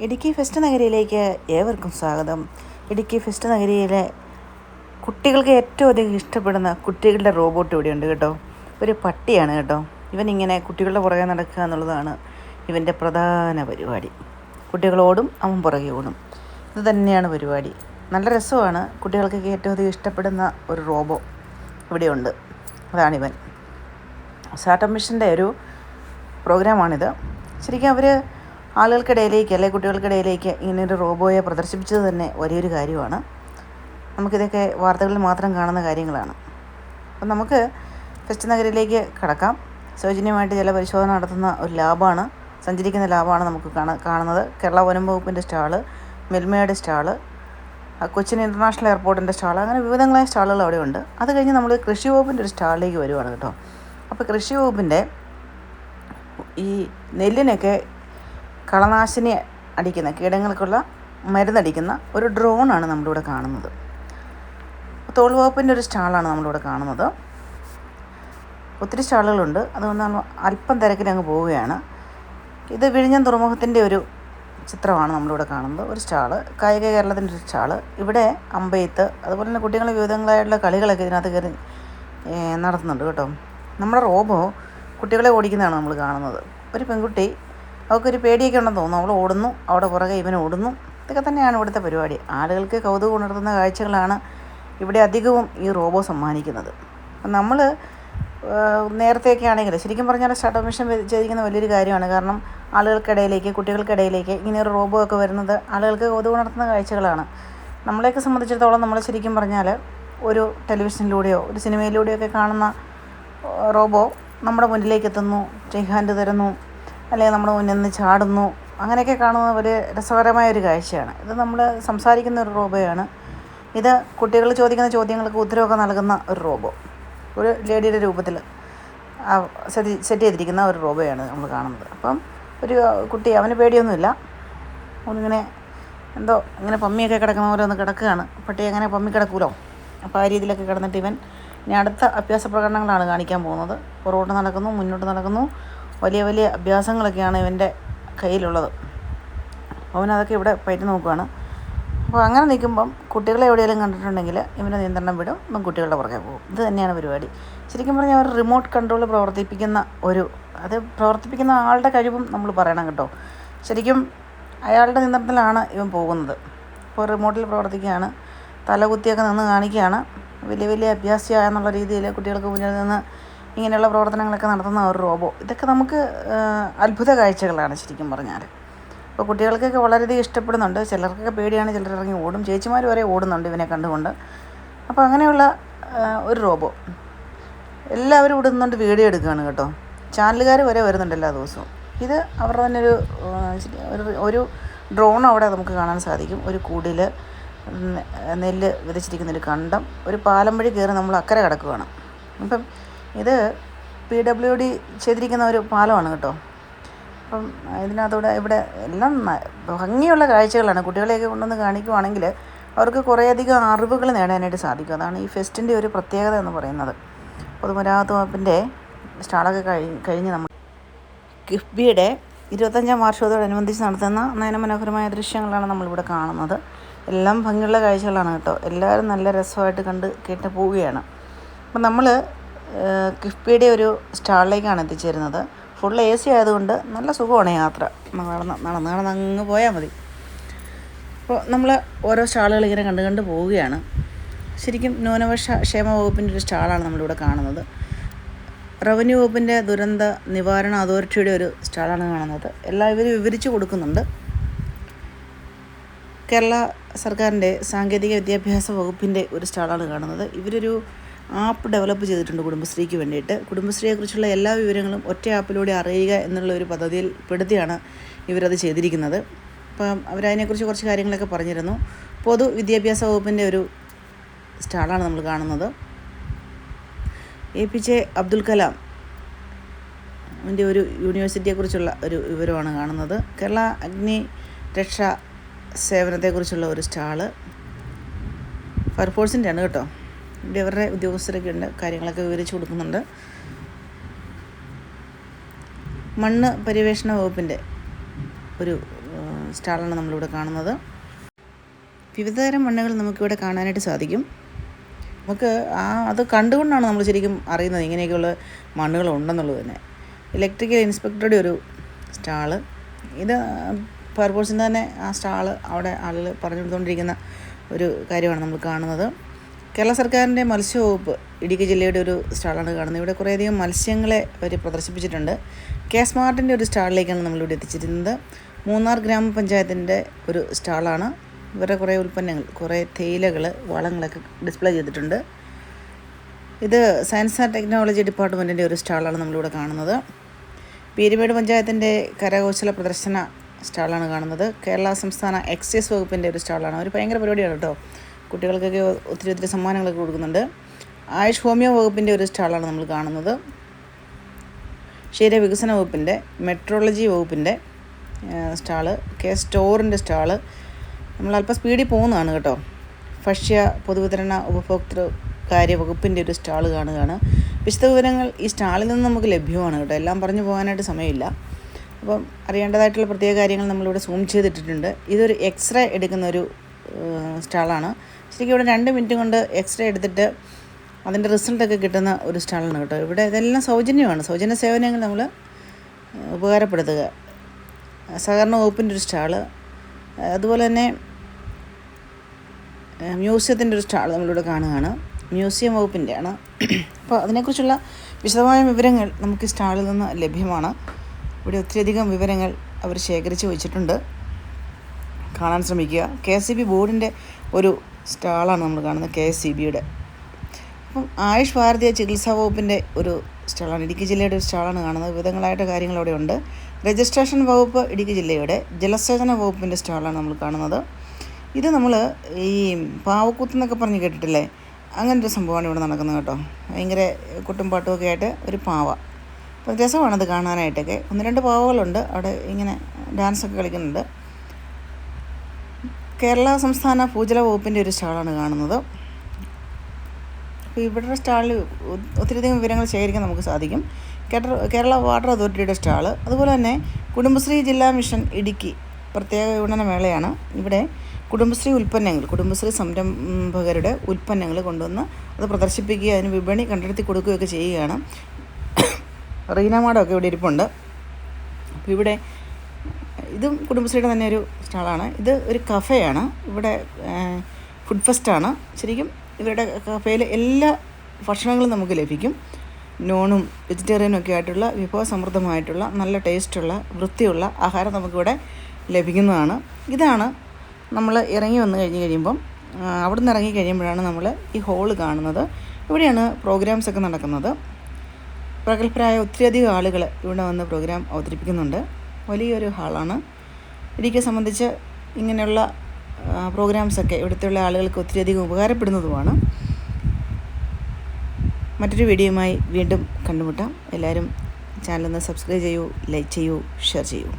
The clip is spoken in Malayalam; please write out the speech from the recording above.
ഇടുക്കി ഫെസ്റ്റ് നഗരിയിലേക്ക് ഏവർക്കും സ്വാഗതം. ഇടുക്കി ഫെസ്റ്റ് നഗരിയിലെ കുട്ടികൾക്ക് ഏറ്റവും അധികം ഇഷ്ടപ്പെടുന്ന കുട്ടികളുടെ റോബോട്ട് ഇവിടെയുണ്ട് കേട്ടോ. ഒരു പട്ടിയാണ് കേട്ടോ. ഇവൻ ഇങ്ങനെ കുട്ടികളുടെ പുറകെ നടക്കുക എന്നുള്ളതാണ് ഇവന്റെ പ്രധാന പരിപാടി. കുട്ടികളോടും അവൻ പുറകെ ഓടും. ഇത് തന്നെയാണ് പരിപാടി. നല്ല രസമാണ് കുട്ടികൾക്കൊക്കെ ഏറ്റവും അധികം ഇഷ്ടപ്പെടുന്ന ഒരു റോബോ ഇവിടെയുണ്ട്. അതാണിവൻ സ്റ്റാർട്ടപ്പ് മിഷന്റെ ഒരു പ്രോഗ്രാമാണിത് ശരിക്കും അവർ ആളുകൾക്കിടയിലേക്ക് അല്ലെ കുട്ടികൾക്കിടയിലേക്ക് ഒരു റോബോയെ പ്രദർശിപ്പിച്ചത് തന്നെ വലിയൊരു കാര്യമാണ്. നമുക്കിതൊക്കെ വാർത്തകളിൽ മാത്രം കാണുന്ന കാര്യങ്ങളാണ്. അപ്പം നമുക്ക് ഫെസ്റ്റ് നഗരിലേക്ക് കടക്കാം. സൗജന്യമായിട്ട് ചില പരിശോധന നടത്തുന്ന ഒരു ലാബാണ്. സഞ്ചരിക്കുന്ന ലാബാണ് നമുക്ക് കാണുന്നത്. കേരള വനം വകുപ്പിന്റെ സ്റ്റാൾ മെൽമയുടെ സ്റ്റാൾ കൊച്ചിൻ ഇന്റർനാഷണൽ എയർപോർട്ടിന്റെ സ്റ്റാൾ അങ്ങനെ വിവിധങ്ങളായ സ്റ്റാളുകൾ അവിടെ ഉണ്ട് അത് കഴിഞ്ഞ് നമ്മൾ കൃഷി വകുപ്പിന്റെ ഒരു സ്റ്റാളിലേക്ക് വരുവാണ് കേട്ടോ. അപ്പോൾ കൃഷി വകുപ്പിന്റെ ഈ നെല്ലിനൊക്കെ കളനാശിനി അടിക്കുന്ന കീടങ്ങൾക്കുള്ള മരുന്നടിക്കുന്ന ഒരു ഡ്രോണാണ് നമ്മളിവിടെ കാണുന്നത്. തോൾവകുപ്പിന്റെ ഒരു സ്റ്റാളാണ് നമ്മളിവിടെ കാണുന്നത്. ഒത്തിരി സ്റ്റാളുകളുണ്ട്. അതുകൊണ്ട് നമ്മൾ അല്പം തിരക്കിൽ അങ്ങ് പോവുകയാണ്. ഇത് വിഴിഞ്ഞം തുറമുഖത്തിന്റെ ഒരു ചിത്രമാണ് നമ്മളിവിടെ കാണുന്നത്. ഒരു സ്റ്റാൾ കായിക കേരളത്തിന്റെ ഒരു സ്റ്റാൾ. ഇവിടെ അമ്പെയ്ത്ത് അതുപോലെ തന്നെ കുട്ടികളെ വിവിധങ്ങളായിട്ടുള്ള കളികളൊക്കെ ഇതിനകത്ത് കയറി നടത്തുന്നുണ്ട് കേട്ടോ. നമ്മുടെ റോബോ കുട്ടികളെ ഓടിക്കുന്നതാണ് നമ്മൾ കാണുന്നത്. ഒരു പെൺകുട്ടി അവൾക്കൊരു പേടിയൊക്കെ ഉണ്ടെന്ന് തോന്നുന്നു. അവൾ ഓടുന്നു. അവിടെ പുറകെ ഇവൻ ഓടുന്നു. ഇതൊക്കെ തന്നെയാണ് ഇവിടുത്തെ പരിപാടി. ആളുകൾക്ക് കൗതുകം ഉണർത്തുന്ന കാഴ്ചകളാണ് ഇവിടെ അധികവും ഈ റോബോ സമ്മാനിക്കുന്നത്. അപ്പം നമ്മൾ നേരത്തെയൊക്കെ ആണെങ്കിൽ ശരിക്കും പറഞ്ഞാൽ സ്റ്റാർട്ടപ്പ് മിഷൻ ചെയ്തിരിക്കുന്ന വലിയൊരു കാര്യമാണ്. കാരണം ആളുകൾക്കിടയിലേക്ക് കുട്ടികൾക്കിടയിലേക്ക് ഇങ്ങനെ ഒരു റോബോ ഒക്കെ വരുന്നത് ആളുകൾക്ക് കൗതുകം ഉണർത്തുന്ന കാഴ്ചകളാണ്. നമ്മളെയൊക്കെ സംബന്ധിച്ചിടത്തോളം നമ്മൾ ശരിക്കും പറഞ്ഞാൽ ഒരു ടെലിവിഷനിലൂടെയോ ഒരു സിനിമയിലൂടെയോ ഒക്കെ കാണുന്ന റോബോ നമ്മുടെ മുന്നിലേക്ക് എത്തുന്നു ഹാൻഡ് തരുന്നു അല്ലെങ്കിൽ നമ്മുടെ മുന്നിൽ നിന്ന് ചാടുന്നു. അങ്ങനെയൊക്കെ കാണുന്ന ഒരു രസകരമായ ഒരു കാഴ്ചയാണ്. ഇത് നമ്മൾ സംസാരിക്കുന്ന ഒരു റോബോയാണ്. ഇത് കുട്ടികൾ ചോദിക്കുന്ന ചോദ്യങ്ങൾക്ക് ഉത്തരവൊക്കെ നൽകുന്ന ഒരു റോബോ. ഒരു ലേഡിയുടെ രൂപത്തിൽ സെറ്റ് സെറ്റ് ചെയ്തിരിക്കുന്ന ഒരു റോബോയാണ് നമ്മൾ കാണുന്നത്. അപ്പം ഒരു കുട്ടി അവന് പേടിയൊന്നുമില്ല. അവനിങ്ങനെ എന്തോ ഇങ്ങനെ പമ്മിയൊക്കെ കിടക്കുന്ന പോലെ ഒന്ന് കിടക്കുകയാണ്. പട്ടി അങ്ങനെ പമ്മി കിടക്കൂലോ? അപ്പോൾ ആ രീതിയിലൊക്കെ കിടന്നിട്ട് ഇവൻ ഇനി അടുത്ത അഭ്യാസ പ്രകടനങ്ങളാണ് കാണിക്കാൻ പോകുന്നത്. പുറകോട്ട് നടക്കുന്നു മുന്നോട്ട് നടക്കുന്നു. വലിയ വലിയ അഭ്യാസങ്ങളൊക്കെയാണ് ഇവന്റെ കയ്യിലുള്ളത്. അവനതൊക്കെ ഇവിടെ പയറ്റി നോക്കുകയാണ് അപ്പോൾ അങ്ങനെ നിൽക്കുമ്പം കുട്ടികളെ എവിടെയെങ്കിലും കണ്ടിട്ടുണ്ടെങ്കിൽ ഇവനെ നിയന്ത്രണം വിടും. ഇവൻ കുട്ടികളുടെ പുറകെ പോകും. ഇത് തന്നെയാണ് പരിപാടി. ശരിക്കും പറഞ്ഞാൽ അവർ റിമോട്ട് കൺട്രോൾ പ്രവർത്തിപ്പിക്കുന്ന ഒരു അത് പ്രവർത്തിപ്പിക്കുന്ന ആളുടെ കഴിവും നമ്മൾ പറയണം കേട്ടോ. ശരിക്കും അയാളുടെ നിയന്ത്രണത്തിലാണ് ഇവൻ പോകുന്നത്. ഇപ്പോൾ റിമോട്ടിൽ പ്രവർത്തിക്കുകയാണ്. തലകുത്തിയൊക്കെ നിന്ന് കാണിക്കുകയാണ്. വലിയ വലിയ അഭ്യാസിയായെന്നുള്ള രീതിയിൽ കുട്ടികൾക്ക് മുന്നിൽ നിന്ന് ഇങ്ങനെയുള്ള പ്രവർത്തനങ്ങളൊക്കെ നടത്തുന്ന ഒരു റോബോ. ഇതൊക്കെ നമുക്ക് അത്ഭുത കാഴ്ചകളാണ് ശരിക്കും പറഞ്ഞാൽ. അപ്പോൾ കുട്ടികൾക്കൊക്കെ വളരെയധികം ഇഷ്ടപ്പെടുന്നുണ്ട്. ചിലർക്കൊക്കെ പേടിയാണ് ചിലർ ഇറങ്ങി ഓടും. ചേച്ചിമാർ വരെ ഓടുന്നുണ്ട് ഇവനെ കണ്ടുകൊണ്ട്. അപ്പോൾ അങ്ങനെയുള്ള ഒരു റോബോ. എല്ലാവരും ഇവിടെ നിന്നുകൊണ്ട് വീഡിയോ എടുക്കുകയാണ് കേട്ടോ. ചാനലുകാർ വരെ വരുന്നുണ്ട് എല്ലാ ദിവസവും. ഇത് അവരുടെ തന്നെ ഒരു ഒരു ഡ്രോൺ അവിടെ നമുക്ക് കാണാൻ സാധിക്കും. ഒരു കൂടിൽ നെല്ല് വിതച്ചിരിക്കുന്ന ഒരു കണ്ടം. ഒരു പാലം വഴി കയറി നമ്മൾ അക്കരെ കിടക്കുകയാണ്. അപ്പം ഇത് പി ഡബ്ല്യു ഡി ചെയ്തിരിക്കുന്ന ഒരു പാലമാണ് കേട്ടോ. അപ്പം ഇതിനകത്തൂടെ ഇവിടെ എല്ലാം ഭംഗിയുള്ള കാഴ്ചകളാണ്. കുട്ടികളെയൊക്കെ കൊണ്ടുവന്ന് കാണിക്കുവാണെങ്കിൽ അവർക്ക് കുറേയധികം അറിവുകൾ നേടാനായിട്ട് സാധിക്കും. അതാണ് ഈ ഫെസ്റ്റിന്റെ ഒരു പ്രത്യേകത എന്ന് പറയുന്നത്. പൊതുമരാമത്ത് വകുപ്പിന്റെ സ്റ്റാളൊക്കെ കഴി കഴിഞ്ഞ് നമ്മൾ കിഫ്ബിയുടെ ഇരുപത്തഞ്ചാം വാർഷികത്തോടനുബന്ധിച്ച് നടത്തുന്ന നയനമനോഹരമായ ദൃശ്യങ്ങളാണ് നമ്മളിവിടെ കാണുന്നത്. എല്ലാം ഭംഗിയുള്ള കാഴ്ചകളാണ് കേട്ടോ. എല്ലാവരും നല്ല രസമായിട്ട് കണ്ട് കേട്ട് പോവുകയാണ്. അപ്പം നമ്മൾ കിഫ്ബിയുടെ ഒരു സ്റ്റാളിലേക്കാണ് എത്തിച്ചേരുന്നത്. ഫുൾ എ സി ആയതുകൊണ്ട് നല്ല സുഖമാണ് യാത്ര. നടന്ന് നടന്ന് നടന്ന് അങ്ങ് പോയാൽ മതി. അപ്പോൾ നമ്മൾ ഓരോ സ്റ്റാളുകൾ ഇങ്ങനെ കണ്ട് കണ്ട് പോവുകയാണ്. ശരിക്കും ന്യൂനപക്ഷ ക്ഷേമ വകുപ്പിന്റെ ഒരു സ്റ്റാളാണ് നമ്മളിവിടെ കാണുന്നത്. റവന്യൂ വകുപ്പിന്റെ ദുരന്ത നിവാരണ അതോറിറ്റിയുടെ ഒരു സ്റ്റാളാണ് കാണുന്നത്. എല്ലാം ഇവർ വിവരിച്ചു കൊടുക്കുന്നുണ്ട്. കേരള സർക്കാരിന്റെ സാങ്കേതിക വിദ്യാഭ്യാസ വകുപ്പിന്റെ ഒരു സ്റ്റാളാണ് കാണുന്നത്. ഇവരൊരു ആപ്പ് ഡെവലപ്പ് ചെയ്തിട്ടുണ്ട് കുടുംബശ്രീക്ക് വേണ്ടിയിട്ട്. കുടുംബശ്രീയെക്കുറിച്ചുള്ള എല്ലാ വിവരങ്ങളും ഒറ്റ ആപ്പിലൂടെ അറിയുക എന്നുള്ള ഒരു പദ്ധതിയിൽ പെടുത്തിയാണ് ഇവരത് ചെയ്തിരിക്കുന്നത്. അപ്പം അവരതിനെക്കുറിച്ച് കുറച്ച് കാര്യങ്ങളൊക്കെ പറഞ്ഞിരുന്നു. പൊതു വിദ്യാഭ്യാസ വകുപ്പിന്റെ ഒരു സ്റ്റാളാണ് നമ്മൾ കാണുന്നത്. A P J Abdul Kalam അതിന്റെ ഒരു യൂണിവേഴ്സിറ്റിയെക്കുറിച്ചുള്ള ഒരു വിവരമാണ് കാണുന്നത്. കേരള അഗ്നി രക്ഷാ സേവനത്തെക്കുറിച്ചുള്ള ഒരു സ്റ്റാൾ. ഫയർഫോഴ്സിന്റെയാണ് കേട്ടോ. ഇവിടെ അവരുടെ ഉദ്യോഗസ്ഥരൊക്കെ ഉണ്ട്. കാര്യങ്ങളൊക്കെ വിവരിച്ചു കൊടുക്കുന്നുണ്ട്. മണ്ണ് പര്യവേഷണ വകുപ്പിന്റെ ഒരു സ്റ്റാളാണ് നമ്മളിവിടെ കാണുന്നത്. വിവിധതരം മണ്ണുകൾ നമുക്കിവിടെ കാണാനായിട്ട് സാധിക്കും. നമുക്ക് ആ അത് കണ്ടുകൊണ്ടാണ് നമ്മൾ ശരിക്കും അറിയുന്നത് ഇങ്ങനെയൊക്കെയുള്ള മണ്ണുകൾ ഉണ്ടെന്നുള്ളത് തന്നെ. ഇലക്ട്രിക്കൽ ഇൻസ്പെക്ടറുടെ ഒരു സ്റ്റാൾ. ഇത് ഫയർഫോഴ്സിന്റെ തന്നെ ആ സ്റ്റാൾ അവിടെ ആളുകൾ പറഞ്ഞു കൊടുത്തുകൊണ്ടിരിക്കുന്ന ഒരു കാര്യമാണ് നമ്മൾ കാണുന്നത്. കേരള സർക്കാരിന്റെ മത്സ്യവകുപ്പ് ഇടുക്കി ജില്ലയുടെ ഒരു സ്റ്റാളാണ് കാണുന്നത്. ഇവിടെ കുറേയധികം മത്സ്യങ്ങളെ അവർ പ്രദർശിപ്പിച്ചിട്ടുണ്ട്. കെ സ്മാർട്ടിന്റെ ഒരു സ്റ്റാളിലേക്കാണ് നമ്മളിവിടെ എത്തിച്ചിരുന്നത്. മൂന്നാർ ഗ്രാമപഞ്ചായത്തിന്റെ ഒരു സ്റ്റാളാണ്. ഇവരുടെ കുറേ ഉൽപ്പന്നങ്ങൾ കുറേ തേയിലകൾ വളങ്ങളൊക്കെ ഡിസ്പ്ലേ ചെയ്തിട്ടുണ്ട്. ഇത് സയൻസ് ആൻഡ് ടെക്നോളജി ഡിപ്പാർട്ട്മെന്റിന്റെ ഒരു സ്റ്റാളാണ് നമ്മളിവിടെ കാണുന്നത്. പീരുമേട് പഞ്ചായത്തിന്റെ കരകൗശല പ്രദർശന സ്റ്റാളാണ് കാണുന്നത്. കേരള സംസ്ഥാന എക്സൈസ് വകുപ്പിന്റെ ഒരു സ്റ്റാളാണ്. ഒരു ഭയങ്കര പരിപാടിയാണ് കേട്ടോ. കുട്ടികൾക്കൊക്കെ ഒത്തിരി ഒത്തിരി സമ്മാനങ്ങളൊക്കെ കൊടുക്കുന്നുണ്ട്. ആയുഷ് ഹോമിയോ വകുപ്പിന്റെ ഒരു സ്റ്റാളാണ് നമ്മൾ കാണുന്നത്. ക്ഷീര വികസന വകുപ്പിന്റെ മെട്രോളജി വകുപ്പിന്റെ സ്റ്റാൾ കെ സ്റ്റോറിന്റെ സ്റ്റാൾ. നമ്മൾ അല്പം സ്പീഡിൽ പോകുന്നതാണ് കേട്ടോ. ഭക്ഷ്യ പൊതുവിതരണ ഉപഭോക്തൃ കാര്യ വകുപ്പിന്റെ ഒരു സ്റ്റാൾ കാണുകയാണ്. വിശദവിവരങ്ങൾ ഈ സ്റ്റാളിൽ നിന്ന് നമുക്ക് ലഭ്യമാണ് കേട്ടോ. എല്ലാം പറഞ്ഞു പോകാനായിട്ട് സമയമില്ല. അപ്പം അറിയേണ്ടതായിട്ടുള്ള പ്രത്യേക കാര്യങ്ങൾ നമ്മളിവിടെ സൂം ചെയ്തിട്ടിട്ടുണ്ട്. ഇതൊരു എക്സ്റേ എടുക്കുന്ന ഒരു സ്റ്റാളാണ്. ശരിക്കും ഇവിടെ രണ്ട് മിനിറ്റ് കൊണ്ട് എക്സ്റേ എടുത്തിട്ട് അതിന്റെ റിസൾട്ടൊക്കെ കിട്ടുന്ന ഒരു സ്റ്റാളാണ് കേട്ടോ. ഇവിടെ ഇതെല്ലാം സൗജന്യമാണ്. സൗജന്യ സേവനങ്ങൾ നമ്മൾ ഉപകാരപ്പെടുത്തുക. സഹകരണ വകുപ്പിന്റെ ഒരു സ്റ്റാൾ. അതുപോലെ തന്നെ മ്യൂസിയത്തിന്റെ ഒരു സ്റ്റാൾ നമ്മളിവിടെ കാണുകയാണ്. മ്യൂസിയം വകുപ്പിന്റെയാണ്. അപ്പോൾ അതിനെക്കുറിച്ചുള്ള വിശദമായ വിവരങ്ങൾ നമുക്ക് ഈ സ്റ്റാളിൽ നിന്ന് ലഭ്യമാണ്. ഇവിടെ ഒത്തിരിയധികം വിവരങ്ങൾ അവർ ശേഖരിച്ച് വെച്ചിട്ടുണ്ട്. കാണാൻ ശ്രമിക്കുക. കെ എസ് ബോർഡിന്റെ ഒരു സ്റ്റാളാണ് നമ്മൾ കാണുന്നത് കെ എസ് സി ബിയുടെ. അപ്പം ആയുഷ് ഭാരതീയ ചികിത്സാ വകുപ്പിന്റെ ഒരു സ്റ്റാളാണ് ഇടുക്കി ജില്ലയുടെ ഒരു സ്റ്റാളാണ് കാണുന്നത്. വിവിധങ്ങളായിട്ട് കാര്യങ്ങൾ അവിടെ ഉണ്ട്. രജിസ്ട്രേഷൻ വകുപ്പ് ഇടുക്കി ജില്ലയുടെ ജലസേചന വകുപ്പിന്റെ സ്റ്റാളാണ് നമ്മൾ കാണുന്നത്. ഇത് നമ്മൾ ഈ പാവക്കൂത്ത് എന്നൊക്കെ പറഞ്ഞ് കേട്ടിട്ടില്ലേ? അങ്ങനൊരു സംഭവമാണ് ഇവിടെ നടക്കുന്നത് കേട്ടോ. ഭയങ്കര കുട്ടും പാട്ടുമൊക്കെ ആയിട്ട് ഒരു പാവ. അപ്പം രസമാണത് കാണാനായിട്ടൊക്കെ. ഒന്ന് രണ്ട് പാവകളുണ്ട്. അവിടെ ഇങ്ങനെ ഡാൻസൊക്കെ കളിക്കുന്നുണ്ട്. കേരള സംസ്ഥാന ഭൂജല വകുപ്പിന്റെ ഒരു സ്റ്റാളാണ് കാണുന്നത്. അപ്പോൾ ഇവിടുത്തെ സ്റ്റാളിൽ ഒത്തിരിയധികം വിവരങ്ങൾ ശേഖരിക്കാൻ നമുക്ക് സാധിക്കും. കേരള വാട്ടർ അതോറിറ്റിയുടെ സ്റ്റാൾ. അതുപോലെ തന്നെ കുടുംബശ്രീ ജില്ലാ മിഷൻ ഇടുക്കി പ്രത്യേക വിപണന മേളയാണ് ഇവിടെ കുടുംബശ്രീ ഉൽപ്പന്നങ്ങൾ കുടുംബശ്രീ സംരംഭകരുടെ ഉൽപ്പന്നങ്ങൾ കൊണ്ടുവന്ന് അത് പ്രദർശിപ്പിക്കുക അതിന് വിപണി കണ്ടെടുത്തി കൊടുക്കുകയൊക്കെ ചെയ്യുകയാണ്. റീന മാഡമൊക്കെ ഇവിടെ ഇരിപ്പുണ്ട്. അപ്പോൾ ഇവിടെ ഇതും കുടുംബശ്രീയുടെ തന്നെ ഒരു സ്റ്റാളാണ്. ഇത് ഒരു കഫയാണ്. ഇവിടെ ഫുഡ് ഫെസ്റ്റാണ് ശരിക്കും ഇവരുടെ കഫയിൽ എല്ലാ ഭക്ഷണങ്ങളും നമുക്ക് ലഭിക്കും. നോണും വെജിറ്റേറിയനും ഒക്കെ ആയിട്ടുള്ള വിഭവസമൃദ്ധമായിട്ടുള്ള നല്ല ടേസ്റ്റുള്ള വൃത്തിയുള്ള ആഹാരം നമുക്കിവിടെ ലഭിക്കുന്നതാണ്. ഇതാണ് നമ്മൾ ഇറങ്ങി വന്നു കഴിഞ്ഞ് കഴിയുമ്പം അവിടെ നിന്ന് ഇറങ്ങി കഴിയുമ്പോഴാണ് നമ്മൾ ഈ ഹോൾ കാണുന്നത്. ഇവിടെയാണ് പ്രോഗ്രാംസ് ഒക്കെ നടക്കുന്നത്. പ്രഗത്ഭരായ ഒത്തിരിയധികം ആളുകൾ ഇവിടെ വന്ന് പ്രോഗ്രാം അവതരിപ്പിക്കുന്നുണ്ട്. വലിയൊരു ഹാളാണ്. ഇടുക്കിയെ സംബന്ധിച്ച് ഇങ്ങനെയുള്ള പ്രോഗ്രാംസൊക്കെ ഇവിടുത്തെ ആളുകൾക്ക് ഒത്തിരിയധികം ഉപകാരപ്പെടുന്നതുമാണ്. മറ്റൊരു വീഡിയോയുമായി വീണ്ടും കണ്ടുമുട്ടാം. എല്ലാവരും ചാനലൊന്ന് സബ്സ്ക്രൈബ് ചെയ്യൂ ലൈക്ക് ചെയ്യൂ ഷെയർ ചെയ്യൂ.